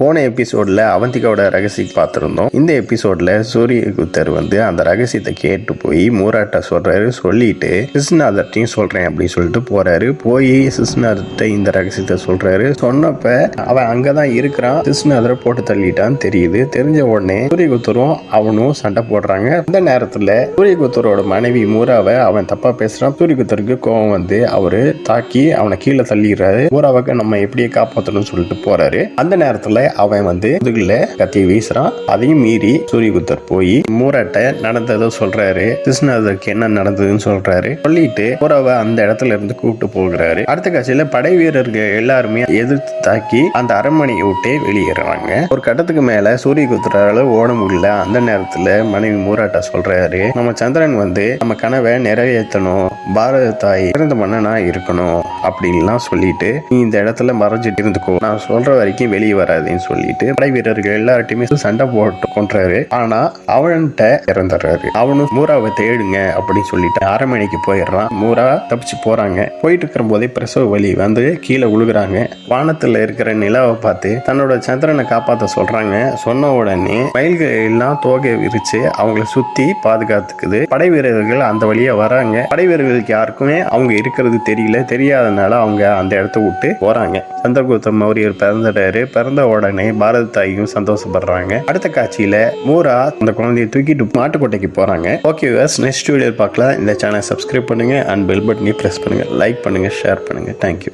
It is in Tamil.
போன எபிசோடில் அவந்திகாவோட ரகசியம் பார்த்துருந்தோம். இந்த எபிசோட்ல சூரியகுத்தர் வந்து அந்த ரகசியத்தை கேட்டு போய் மூராட்ட சொல்கிறாரு சொல்லிட்டு சிஸ்நாதர்ட்டையும் சொல்கிறேன் அப்படின்னு சொல்லிட்டு போகிறாரு போய் சிஸ்நாதர்ட்ட இந்த ரகசியத்தை சொல்கிறாரு சொன்னப்ப அவன் அங்கே தான் இருக்கிறான். சிஸ்நாதரை போட்டு தள்ளிட்டான்னு தெரியுது. தெரிஞ்ச உடனே சூரியகுத்தரும் அவனும் சண்டை போடுறாங்க. அந்த நேரத்தில் சூரியகுத்தரோட மனைவி மூராவை அவன் தப்பாக பேசுகிறான் சூரியகுத்தருக்கு கோவம் வந்து அவர் தாக்கி அவனை கீழே தள்ளிடுறாரு. மூராவுக்கு நம்ம எப்படியே காப்பாற்றணும்னு சொல்லிட்டு போகிறாரு அந்த நேரத்தில் அவன் வந்து முதுகுல கத்தி வீசுறான். அதையும் மீறி சூரியகுத்தர் போய் மூராட்ட நடந்ததை சொல்றாரு. கிருஷ்ணாதருக்கு என்ன நடந்ததுன்னு சொல்றாரு. சொல்லிட்டு மூராவை அந்த இடத்துல இருந்து கூப்பிட்டு போகிறாரு. அடுத்த காட்சியில படை வீரர்கள் எல்லாருமே எதிர்த்து தாக்கி அந்த அரண்மனையை விட்டே வெளியேறாங்க ஒரு கட்டத்துக்கு மேல சூரியகுத்தரால ஓட முடியல. அந்த நேரத்துல மனைவி மூராட்டா சொல்றாரு. நம்ம சந்திரன் வந்து நம்ம கனவை நிறைவேற்றணும். பாரத தாய் சிறந்த மன்னனா இருக்கணும். அப்படின்லாம் சொல்லிட்டு நீ இந்த இடத்துல மறைஞ்சிட்டு இருந்துக்கோ. நான் சொல்ற வரைக்கும் வெளியே வராதுன்னு சொல்லிட்டு படை வீரர்கள் எல்லார்ட்டையுமே சண்டை போட்டு கொன்றாரு. ஆனா அவன்கிட்ட இறந்துடுறாரு. அவனும் மூராவை தேடுங்க அப்படின்னு சொல்லிட்டு அரண்மனைக்கு போயிடுறான். மூரா தப்பிச்சு போறாங்க. போயிட்டு இருக்கிற போதே பிரசவ வலி வந்து கீழே விழுகுறாங்க வானத்துல இருக்கிற நிலாவை பார்த்து தன்னோட சந்திரனை காப்பாத்த சொல்றாங்க. சொன்ன உடனே மயில்கள் எல்லாம் தோகை விரிச்சு அவங்கள சுத்தி பாதுகாத்துக்குது. படை வீரர்கள் அந்த வழியா வராங்க. படை வீரர்களுக்கு யாருக்குமே அவங்க இருக்கிறது தெரியல. தெரியாதனால அவங்க அந்த இடத்த விட்டு போறாங்க. சந்திரகுப்த மௌரியர் பிறந்துட்டாரு. பிறந்த உடனே பாரத தாயும் சந்தோஷப்படுறாங்க. அடுத்த காட்சியில மூரா அந்த குழந்தையை தூக்கிட்டு மாட்டுக்கோட்டைக்கு போறாங்க. ஓகே நெக்ஸ்ட் வீடியோ பார்க்கலாம். இந்த சேனல் சப்ஸ்கிரைப் பண்ணுங்க. அண்ட் பெல் பட்டனையும் ப்ரெஸ் பண்ணுங்க. லைக் பண்ணுங்க ஷேர் பண்ணுங்க. Thank you